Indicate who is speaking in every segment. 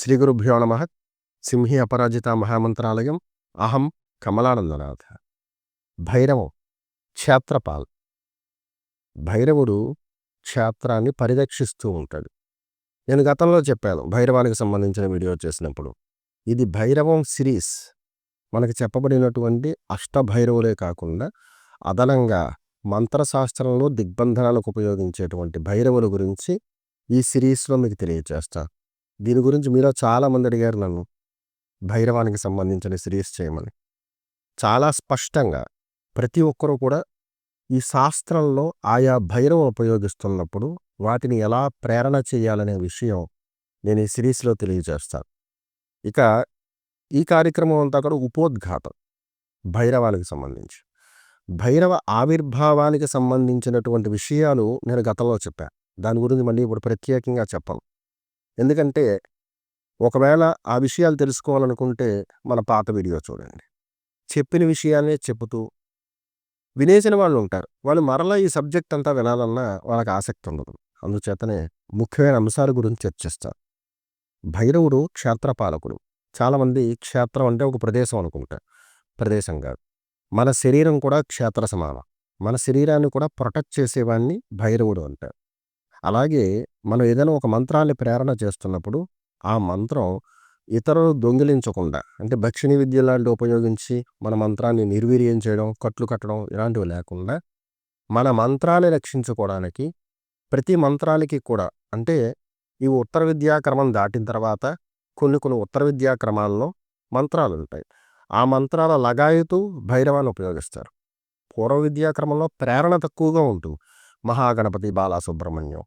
Speaker 1: శ్రీ గురుభ్యో నమ సింహి అపరాజిత మహామంత్రాలయం అహం కమలానందనాథ భైరవం క్షేత్రపాల్ భైరవుడు క్షేత్రాన్ని పరిరక్షిస్తూ ఉంటాడు. నేను గతంలో చెప్పాను భైరవానికి సంబంధించిన వీడియో చేసినప్పుడు. ఇది భైరవం సిరీస్. మనకు చెప్పబడినటువంటి అష్టభైరవులే కాకుండా అదనంగా మంత్రశాస్త్రంలో దిగ్బంధనాలకు ఉపయోగించేటువంటి భైరవుల గురించి ఈ సిరీస్లో మీకు తెలియజేస్తాను దీని గురించి మీలో చాలామంది అడిగారు నన్ను. భైరవానికి సంబంధించిన సిరీస్ చేయమని. చాలా స్పష్టంగా ప్రతి ఒక్కరూ కూడా ఈ శాస్త్రంలో ఆయా భైరవం ఉపయోగిస్తున్నప్పుడు వాటిని ఎలా ప్రేరణ చేయాలనే విషయం నేను ఈ సిరీస్లో తెలియజేస్తాను. ఇక ఈ కార్యక్రమం అంతా కూడా ఉపోద్ఘాతం. భైరవానికి సంబంధించి. భైరవ ఆవిర్భావానికి సంబంధించినటువంటి విషయాలు నేను గతంలో చెప్పాను దాని గురించి మళ్ళీ ఇప్పుడు ప్రత్యేకంగా చెప్పను. ఎందుకంటే ఒకవేళ ఆ విషయాలు తెలుసుకోవాలనుకుంటే మన పాత వీడియో చూడండి. చెప్పిన విషయాన్నే చెబుతూ వినేసిన వాళ్ళు ఉంటారు. వాళ్ళు మరలా ఈ సబ్జెక్ట్ అంతా వినాలన్నా వాళ్ళకి ఆసక్తి ఉండదు. అందుచేతనే ముఖ్యమైన అంశాల గురించి చర్చిస్తారు. భైరవుడు క్షేత్రపాలకుడు చాలామంది క్షేత్రం అంటే ఒక ప్రదేశం అనుకుంటారు. ప్రదేశం కాదు. మన శరీరం కూడా క్షేత్ర సమానం. మన శరీరాన్ని కూడా ప్రొటెక్ట్ చేసేవాడిని భైరవుడు అంటారు. అలాగే మనం ఏదైనా ఒక మంత్రాన్ని ప్రేరణ చేస్తున్నప్పుడు ఆ మంత్రం ఇతరులు దొంగిలించకుండా అంటే భక్షిణీ విద్య లాంటివి ఉపయోగించి మన మంత్రాన్ని నిర్వీర్యం చేయడం కట్లు కట్టడం ఇలాంటివి లేకుండా మన మంత్రాన్ని రక్షించుకోవడానికి ప్రతి మంత్రానికి కూడా అంటే ఈ ఉత్తర విద్యాక్రమం దాటిన తర్వాత కొన్ని కొన్ని ఉత్తర విద్యాక్రమాల్లో మంత్రాలు ఉంటాయి. ఆ మంత్రాల లగాయతు భైరవాన్ని ఉపయోగిస్తారు. పూర్వ విద్యాక్రమంలో ప్రేరణ తక్కువగా ఉంటుంది మహాగణపతి బాలసుబ్రహ్మణ్యం.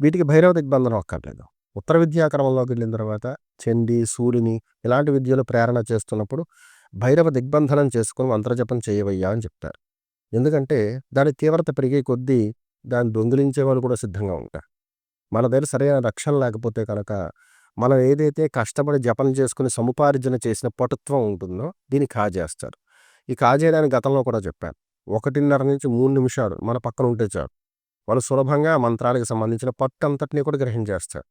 Speaker 1: వీటికి భైరవ దిగ్బంధనం అక్కర్లేదు ఉత్తర విద్యాక్రమంలోకి వెళ్ళిన తర్వాత చండి సూర్యుని ఇలాంటి విద్యలు ప్రేరణ చేస్తున్నప్పుడు భైరవ దిగ్బంధనం చేసుకుని మంత్రజపం చేయవయ్యా అని చెప్తారు. ఎందుకంటే దాని తీవ్రత పెరిగే కొద్దీ దాన్ని దొంగిలించే వాళ్ళు కూడా సిద్ధంగా ఉంటారు. మన దగ్గర సరైన రక్షణ లేకపోతే కనుక మనం ఏదైతే కష్టపడి జపం చేసుకుని సముపార్జన చేసిన పటుత్వం ఉంటుందో దీన్ని కాజేస్తారు. ఈ కాజేయడానికి గతంలో కూడా చెప్పాను ఒకటిన్నర నుంచి మూడు నిమిషాలు మన పక్కన ఉంటే చాలు. వాళ్ళు సులభంగా మంత్రాలకు సంబంధించిన పట్టు కూడా గ్రహించేస్తారు.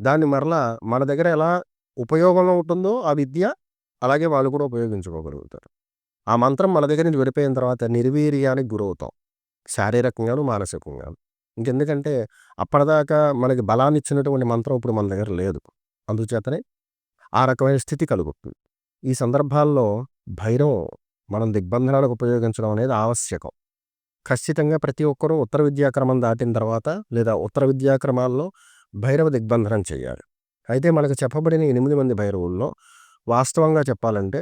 Speaker 1: దాన్ని మరలా మన దగ్గర ఎలా ఉపయోగంలో ఉంటుందో ఆ విద్య అలాగే వాళ్ళు కూడా ఉపయోగించుకోగలుగుతారు. ఆ మంత్రం మన దగ్గర నుంచి విడిపోయిన తర్వాత నిర్వీర్యానికి గురవుతాం. శారీరకంగాను మానసికంగాను. ఇంకెందుకంటే అప్పటిదాకా మనకి బలాన్ని ఇచ్చినటువంటి మంత్రం ఇప్పుడు మన దగ్గర లేదు. అందుచేతనే ఆ రకమైన స్థితి కలుగుతుంది. ఈ సందర్భాల్లో భైరవం మనం దిగ్బంధనాలకు ఉపయోగించడం అనేది ఆవశ్యకం. ఖచ్చితంగా ప్రతి ఒక్కరూ ఉత్తర విద్యాక్రమం దాటిన తర్వాత లేదా ఉత్తర విద్యాక్రమాల్లో భైరవ దిగ్బంధనం చేయాలి. అయితే మనకు చెప్పబడిన ఎనిమిది మంది భైరవుల్లో వాస్తవంగా చెప్పాలంటే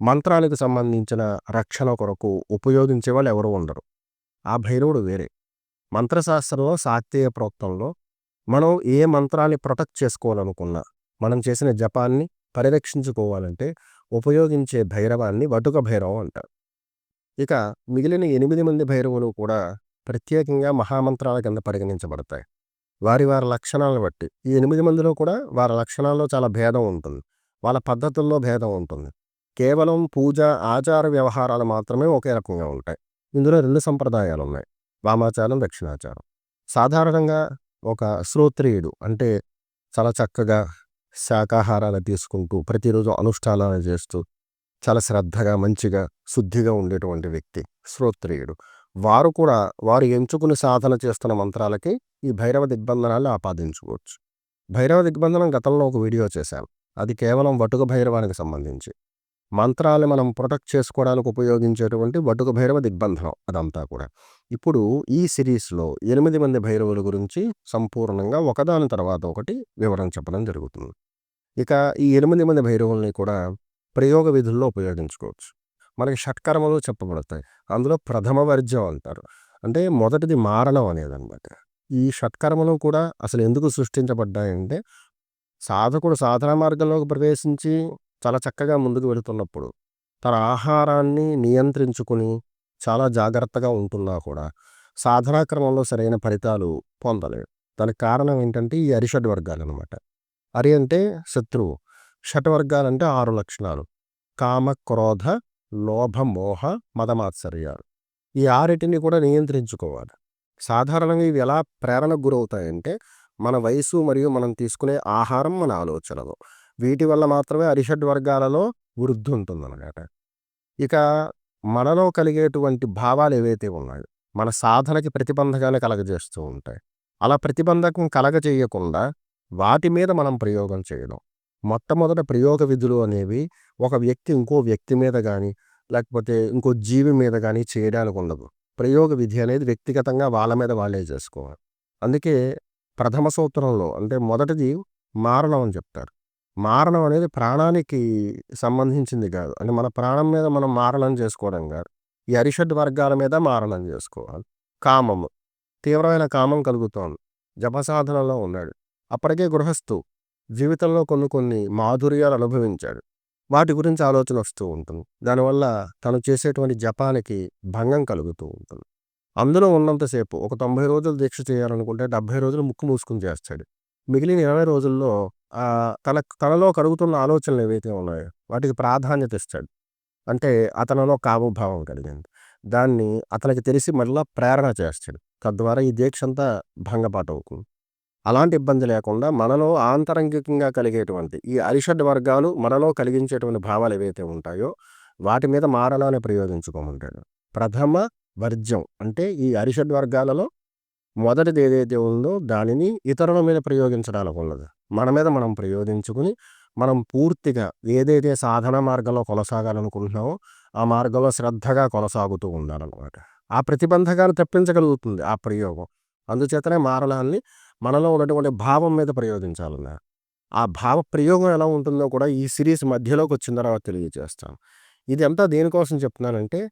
Speaker 1: మంత్రాలకు సంబంధించిన రక్షణ కొరకు ఉపయోగించే వాళ్ళు ఎవరు ఉండరు. ఆ భైరవుడు వేరే. మంత్రశాస్త్రంలో శాక్తీయ ప్రోక్తంలో మనం ఏ మంత్రాన్ని ప్రొటెక్ట్ చేసుకోవాలనుకున్నా మనం చేసిన జపాన్ని పరిరక్షించుకోవాలంటే ఉపయోగించే భైరవాన్ని వటుక భైరవం అంటారు. ఇక మిగిలిన ఎనిమిది మంది భైరవులు కూడా ప్రత్యేకంగా మహామంత్రాల కింద పరిగణించబడతాయి. వారి వారి లక్షణాలను బట్టి. ఈ ఎనిమిది మందిలో కూడా వారి లక్షణాల్లో చాలా భేదం ఉంటుంది. వాళ్ళ పద్ధతుల్లో భేదం ఉంటుంది. కేవలం పూజ ఆచార వ్యవహారాలు మాత్రమే ఒకే రకంగా ఉంటాయి. ఇందులో రెండు సంప్రదాయాలు ఉన్నాయి. వామాచారం దక్షిణాచారం. సాధారణంగా ఒక శ్రోత్రియుడు అంటే చాలా చక్కగా శాకాహారాలు తీసుకుంటూ ప్రతిరోజు అనుష్ఠానాలు చేస్తూ చాలా శ్రద్ధగా మంచిగా శుద్ధిగా ఉండేటువంటి వ్యక్తి శ్రోత్రియుడు. వారు కూడా వారు ఎంచుకుని సాధన చేస్తున్న మంత్రాలకి ఈ భైరవ దిగ్బంధనాలు ఆపాదించుకోవచ్చు. భైరవ దిగ్బంధనం గతంలో ఒక వీడియో చేశాను. అది కేవలం వటుక భైరవానికి సంబంధించి. మంత్రాలు మనం ప్రొటెక్ట్ చేసుకోవడానికి ఉపయోగించేటువంటి వటుక భైరవ దిగ్బంధనం అదంతా కూడా. ఇప్పుడు ఈ సిరీస్లో ఎనిమిది మంది భైరవుల గురించి సంపూర్ణంగా ఒకదాని తర్వాత ఒకటి వివరణ చెప్పడం జరుగుతుంది. ఇక ఈ ఎనిమిది మంది భైరవుల్ని కూడా ప్రయోగ విధుల్లో ఉపయోగించుకోవచ్చు. మనకి షట్కర్మలు చెప్పబడతాయి. అందులో ప్రథమ వర్జ్యం అంటారు. అంటే మొదటిది మారణం అనేది అనమాట ఈ షట్కర్మలు కూడా అసలు ఎందుకు సృష్టించబడ్డాయంటే సాధకుడు సాధన మార్గంలోకి ప్రవేశించి చాలా చక్కగా ముందుకు వెళుతున్నప్పుడు తన ఆహారాన్ని నియంత్రించుకుని చాలా జాగ్రత్తగా ఉంటున్నా కూడా సాధనా క్రమంలో సరైన ఫలితాలు పొందలేడు. దానికి కారణం ఏంటంటే ఈ అరిషడ్ వర్గాలు అనమాట అరి అంటే శత్రువు. షట్ వర్గాలంటే ఆరు లక్షణాలు. కామ క్రోధ లోభ మోహ మదమాత్సర్యాలు ఈ ఆరిటిని కూడా నియంత్రించుకోవాలి. సాధారణంగా ఇవి ఎలా ప్రేరణకు గురవుతాయంటే మన వయసు మరియు మనం తీసుకునే ఆహారం మన ఆలోచనలు. వీటి వల్ల మాత్రమే అరిషడ్ వర్గాలలో వృద్ధి ఉంటుందన్నమాట. ఇక మనలో కలిగేటువంటి భావాలు ఏవైతే ఉన్నాయో మన సాధనకి ప్రతిబంధకాలు కలగజేస్తూ ఉంటాయి. అలా ప్రతిబంధకం కలగజేయకుండా వాటి మీద మనం ప్రయోగం చేయడం. మొట్టమొదట ప్రయోగ విధులు అనేవి ఒక వ్యక్తి ఇంకో వ్యక్తి మీద కానీ లేకపోతే ఇంకో జీవి మీద కానీ చేయడానికి ఉండదు. ప్రయోగ విధి అనేది వ్యక్తిగతంగా వాళ్ళ మీద వాళ్ళే చేసుకోవాలి. అందుకే ప్రథమ సూత్రంలో అంటే మొదటిది మారణం అని చెప్తారు. మారణం అనేది ప్రాణానికి సంబంధించింది కాదు. అంటే మన ప్రాణం మీద మనం మారణం చేసుకోవడం కాదు. ఈ అరిషడ్ వర్గాల మీద మారణం చేసుకోవాలి. కామము. తీవ్రమైన కామం కలుగుతోంది. జపసాధనలో ఉన్నాడు. అప్పటికే గృహస్థు జీవితంలో కొన్ని కొన్ని మాధుర్యాలు అనుభవించాడు. వాటి గురించి ఆలోచన వస్తూ ఉంటుంది. దానివల్ల తను చేసేటువంటి జపానికి భంగం కలుగుతూ ఉంటుంది. అందులో ఉన్నంతసేపు ఒక తొంభై రోజులు దీక్ష చేయాలనుకుంటే డెబ్బై రోజులు ముక్కు మూసుకుని చేస్తాడు. మిగిలిన ఇరవై రోజుల్లో తన తనలో కలుగుతున్న ఆలోచనలు ఏవైతే ఉన్నాయో వాటికి ప్రాధాన్యత ఇస్తాడు. అంటే అతనిలో కామభావం కలిగింది. దాన్ని అతనికి తెలిసి మళ్ళీ ప్రేరణ చేస్తాడు. తద్వారా ఈ దీక్ష అంతా భంగపాటవుతుంది అలాంటి ఇబ్బంది లేకుండా మనలో ఆంతరంగికంగా కలిగేటువంటి ఈ అరిషడ్ వర్గాలు మనలో కలిగించేటువంటి భావాలు ఏవైతే ఉంటాయో వాటి మీద మారలానే ప్రయోగించుకోమంటాడు. ప్రథమ వర్జ్యం అంటే ఈ అరిషడ్ వర్గాలలో మొదటిది ఏదైతే ఉందో దానిని ఇతరుల మీద ప్రయోగించడానికి ఉన్నది. మన మీద మనం ప్రయోగించుకుని మనం పూర్తిగా ఏదైతే సాధన మార్గంలో కొనసాగాలనుకుంటున్నామో ఆ మార్గంలో శ్రద్ధగా కొనసాగుతూ ఉండాలన్నమాట. ఆ ప్రతిబంధకాలు తప్పించగలుగుతుంది ఆ ప్రయోగం. అందుచేతనే మారలాన్ని మనలో ఉన్నటువంటి భావం మీద ప్రయోగించాలన్న. ఆ భావ ప్రయోగం ఎలా ఉంటుందో కూడా ఈ సిరీస్ మధ్యలోకి వచ్చిన తర్వాత తెలియజేస్తాను. ఇది దేనికోసం చెప్తున్నానంటే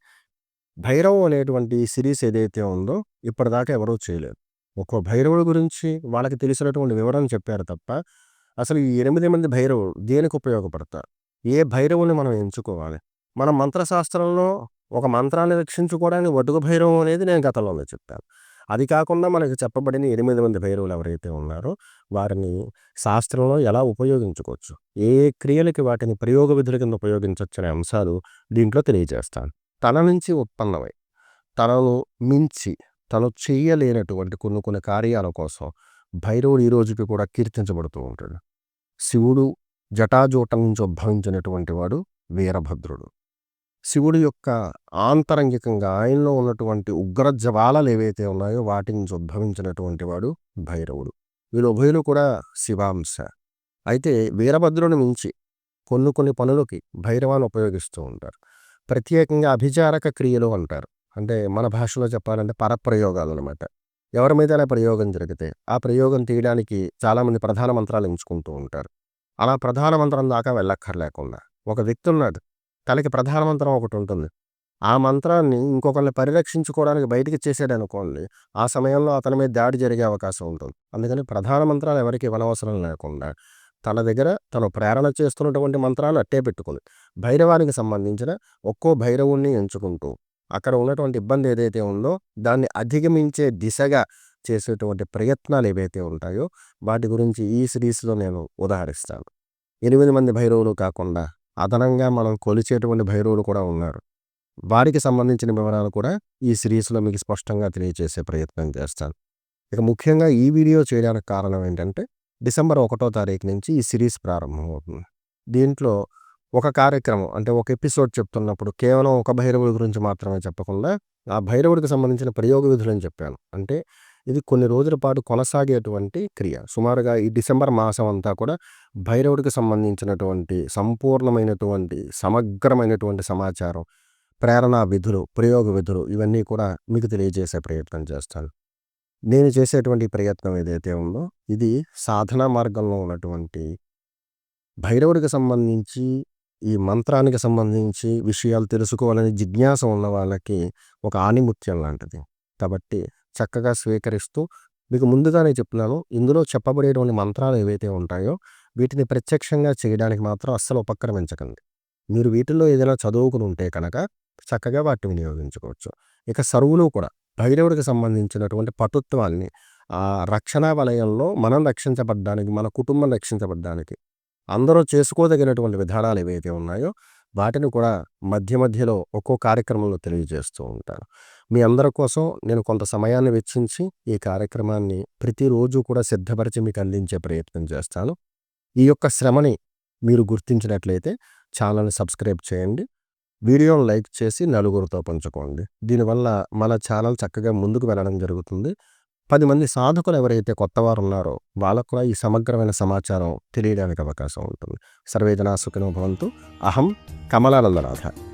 Speaker 1: భైరవం అనేటువంటి సిరీస్ ఏదైతే ఉందో ఇప్పటిదాకా ఎవరూ చేయలేదు. ఒక్కో భైరవుడి గురించి వాళ్ళకి తెలిసినటువంటి వివరణ చెప్పారు తప్ప అసలు ఈ ఎనిమిది మంది భైరవులు దేనికి ఉపయోగపడతారు? ఏ భైరవుని మనం ఎంచుకోవాలి? మన మంత్రశాస్త్రంలో ఒక మంత్రాన్ని రక్షించుకోవడానికి వటుక భైరవం అనేది నేను గతంలోనే చెప్పాను. అది కాకుండా మనకు చెప్పబడిన ఎనిమిది మంది భైరవులు ఎవరైతే ఉన్నారో వారిని శాస్త్రంలో ఎలా ఉపయోగించుకోవచ్చు? ఏ క్రియలకి వాటిని ప్రయోగ విధుల కింద ఉపయోగించవచ్చు అనే అంశాలు దీంట్లో తెలియజేస్తాను. తన నుంచి ఉత్పన్నమై తనను మించి తను చేయలేనటువంటి కొన్ని కొన్ని కార్యాల కోసం భైరవుడు ఈ రోజుకి కూడా కీర్తించబడుతూ ఉంటాడు. శివుడు జటాజూటం నుంచి ఉద్భవించినటువంటి వాడు వీరభద్రుడు. శివుడు యొక్క ఆంతరంగికంగా ఆయనలో ఉన్నటువంటి ఉగ్ర జ్వాలలు ఏవైతే ఉన్నాయో వాటి నుంచి ఉద్భవించినటువంటి వాడు భైరవుడు. వీళ్ళు ఉభయులు కూడా శివాంశ. అయితే వీరభద్రుని మించి కొన్ని కొన్ని పనులకి భైరవాన్ని ఉపయోగిస్తూ ఉంటారు. ప్రత్యేకంగా అభిచారక క్రియలు అంటారు. అంటే మన భాషలో చెప్పాలంటే పరప్రయోగాలు అనమాట ఎవరి మీదైనా ప్రయోగం జరిగితే ఆ ప్రయోగం తీయడానికి చాలామంది ప్రధాన మంత్రాలు ఎంచుకుంటూ ఉంటారు. అలా ప్రధాన మంత్రం దాకా వెళ్ళక్కర్లేకుండా ఒక వ్యక్తి ఉన్నాడు. తనకి ప్రధాన మంత్రం ఒకటి ఉంటుంది. ఆ మంత్రాన్ని ఇంకొకరిని పరిరక్షించుకోవడానికి బయటికి చేసాడు అనుకోండి ఆ సమయంలో అతని మీద దాడి జరిగే అవకాశం ఉంటుంది. అందుకని ప్రధాన మంత్రాలు ఎవరికి ఇవ్వనవసరం లేకుండా తన దగ్గర తను ప్రేరణ చేస్తున్నటువంటి మంత్రాలు అట్టే పెట్టుకుంది. భైరవానికి సంబంధించిన ఒక్కో భైరవుణ్ణి ఎంచుకుంటూ అక్కడ ఉన్నటువంటి ఇబ్బంది ఏదైతే ఉందో దాన్ని అధిగమించే దిశగా చేసేటువంటి ప్రయత్నాలు ఏవైతే ఉంటాయో వాటి గురించి ఈ సిరీస్లో నేను ఉదాహరిస్తాను. ఎనిమిది మంది భైరవులు కాకుండా అదనంగా మనం కొలిచేటువంటి భైరవులు కూడా ఉన్నారు. వారికి సంబంధించిన వివరాలు కూడా ఈ సిరీస్లో మీకు స్పష్టంగా తెలియజేసే ప్రయత్నం చేస్తాను. ఇక ముఖ్యంగా ఈ వీడియో చేయడానికి కారణం ఏంటంటే డిసెంబర్ ఒకటో తారీఖు నుంచి ఈ సిరీస్ ప్రారంభమవుతుంది. దీంట్లో ఒక కార్యక్రమం అంటే ఒక ఎపిసోడ్ చెప్తున్నప్పుడు కేవలం ఒక భైరవుడి గురించి మాత్రమే చెప్పకుండా ఆ భైరవుడికి సంబంధించిన ప్రయోగ విధులని చెప్పాను. అంటే ఇది కొన్ని రోజుల పాటు కొనసాగేటువంటి క్రియ. సుమారుగా ఈ డిసెంబర్ మాసం అంతా కూడా భైరవుడికి సంబంధించినటువంటి సంపూర్ణమైనటువంటి సమగ్రమైనటువంటి సమాచారం ప్రేరణా విధులు ప్రయోగ విధులు ఇవన్నీ కూడా మీకు తెలియజేసే ప్రయత్నం చేస్తాను. నేను చేసేటువంటి ప్రయత్నం ఏదైతే ఉందో ఇది సాధనా మార్గంలో ఉన్నటువంటి భైరవుడికి సంబంధించి ఈ మంత్రానికి సంబంధించి విషయాలు తెలుసుకోవాలని జిజ్ఞాస ఉన్న వాళ్ళకి ఒక ఆనిముత్యం లాంటిది. కాబట్టి చక్కగా స్వీకరిస్తూ మీకు ముందుగానే చెప్తున్నాను. ఇందులో చెప్పబడేటువంటి మంత్రాలు ఏవైతే ఉంటాయో వీటిని ప్రత్యక్షంగా చేయడానికి మాత్రం అస్సలు ఉపక్రమించకండి. మీరు వీటిల్లో ఏదైనా చదువుకుని ఉంటే కనుక చక్కగా వాటిని వినియోగించుకోవచ్చు. ఇక సరువులు కూడా భైరవుడికి సంబంధించినటువంటి పటుత్వాన్ని ఆ రక్షణ వలయంలో మనం రక్షించబడ్డానికి మన కుటుంబం రక్షించబడ్డానికి అందరూ చేసుకోదగినటువంటి విధానాలు ఏవైతే ఉన్నాయో వాటిని కూడా మధ్య మధ్యలో ఒక్కో కార్యక్రమంలో తెలియజేస్తూ ఉంటాను. మీ అందరి కోసం నేను కొంత సమయాన్ని వెచ్చించి ఈ కార్యక్రమాన్ని ప్రతిరోజు కూడా సిద్ధపరిచి మీకు అందించే ప్రయత్నం చేస్తాను. ఈ యొక్క శ్రమని మీరు గుర్తించినట్లయితే ఛానల్ని సబ్స్క్రైబ్ చేయండి. వీడియోని లైక్ చేసి నలుగురితో పంచుకోండి. దీనివల్ల మన ఛానల్ చక్కగా ముందుకు వెళ్ళడం జరుగుతుంది. పది మంది సాధకులు ఎవరైతే కొత్తవారు ఉన్నారో వాళ్ళకు కూడా ఈ సమగ్రమైన సమాచారం తెలియడానికి అవకాశం ఉంటుంది. సర్వేజనా సుఖినో భవంతు. అహం కమలానందనాథ